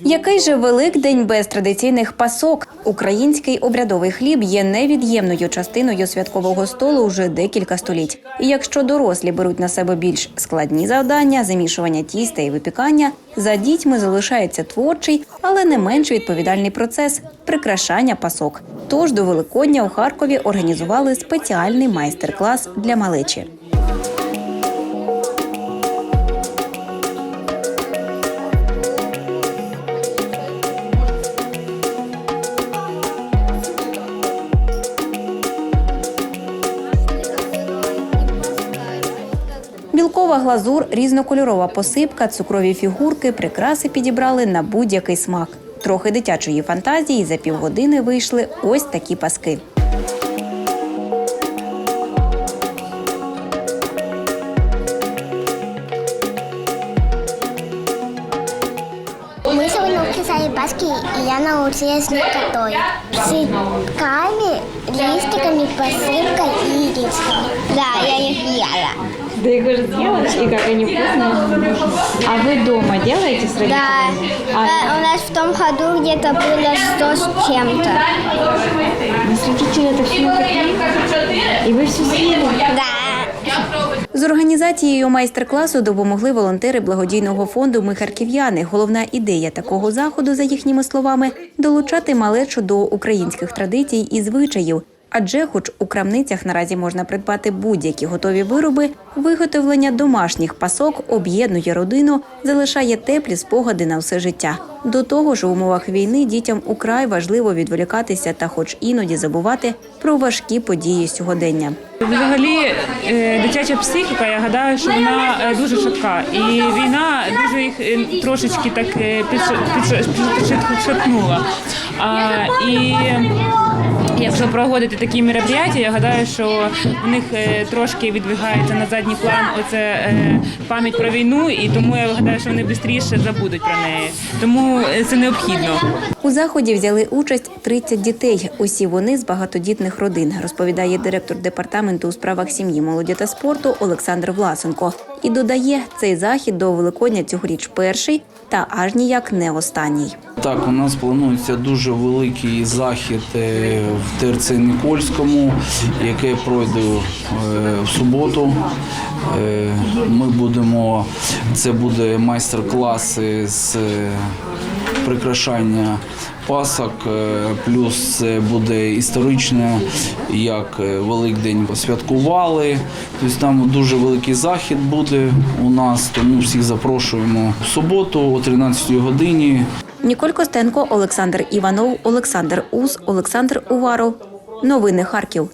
Який же Великдень без традиційних пасок? Український обрядовий хліб є невід'ємною частиною святкового столу вже декілька століть. І якщо дорослі беруть на себе більш складні завдання, замішування тіста і випікання, за дітьми залишається творчий, але не менш відповідальний процес прикрашання пасок. Тож до Великодня у Харкові організували спеціальний майстер-клас для малечі. Білкова глазур, різнокольорова посипка, цукрові фігурки, прикраси підібрали на будь-який смак. Трохи дитячої фантазії за півгодини вийшли ось такі паски. Мы сегодня писали баски, и я научилась них готовить. Цветками, листиками, посыпкой и рисками. Да, я их ела. Ты их уже съела? И как они вкусные? А вы дома делаете с Да, э, у нас в том году где-то было 100 с чем-то. Родители это все напекли? И вы все съели? Да. З організацією майстер-класу допомогли волонтери благодійного фонду Ми харків'яни. Головна ідея такого заходу, за їхніми словами, долучати малечу до українських традицій і звичаїв. Адже, хоч у крамницях наразі можна придбати будь-які готові вироби, виготовлення домашніх пасок об'єднує родину, залишає теплі спогади на все життя. До того ж, у умовах війни дітям украй важливо відволікатися та, хоч іноді забувати про важкі події сьогодення. Взагалі, е, дитяча психіка, я гадаю, що вона е, дуже швидка. І війна дуже їх е, трошечки так підш- підш- підшатнула. І якщо проводити такі мероприятия, я гадаю, що в них е, трошки відвигається на задній план оце е, пам'ять про війну, і тому я гадаю, що вони швидше забудуть про неї. Тому е, це необхідно. У заході взяли участь 30 дітей. Усі вони з багатодітних родин, розповідає директор департаменту у справах сім'ї, молоді та спорту Олександр Власенко. І додає, цей захід до Великодня цьогоріч перший та аж ніяк не останній. Так, у нас планується дуже великий захід е, в ТРЦ Нікольському, який пройде е, в суботу. Е, Ми будемо, це буде майстер-класи з прикрашання пасок, е, плюс це буде історичне, як е, Великдень святкували. Тобто там дуже великий захід буде у нас, тому всіх запрошуємо в суботу о 13 годині. Ніколь Костенко, Олександр Іванов, Олександр Ус, Олександр Уваров. Новини Харків.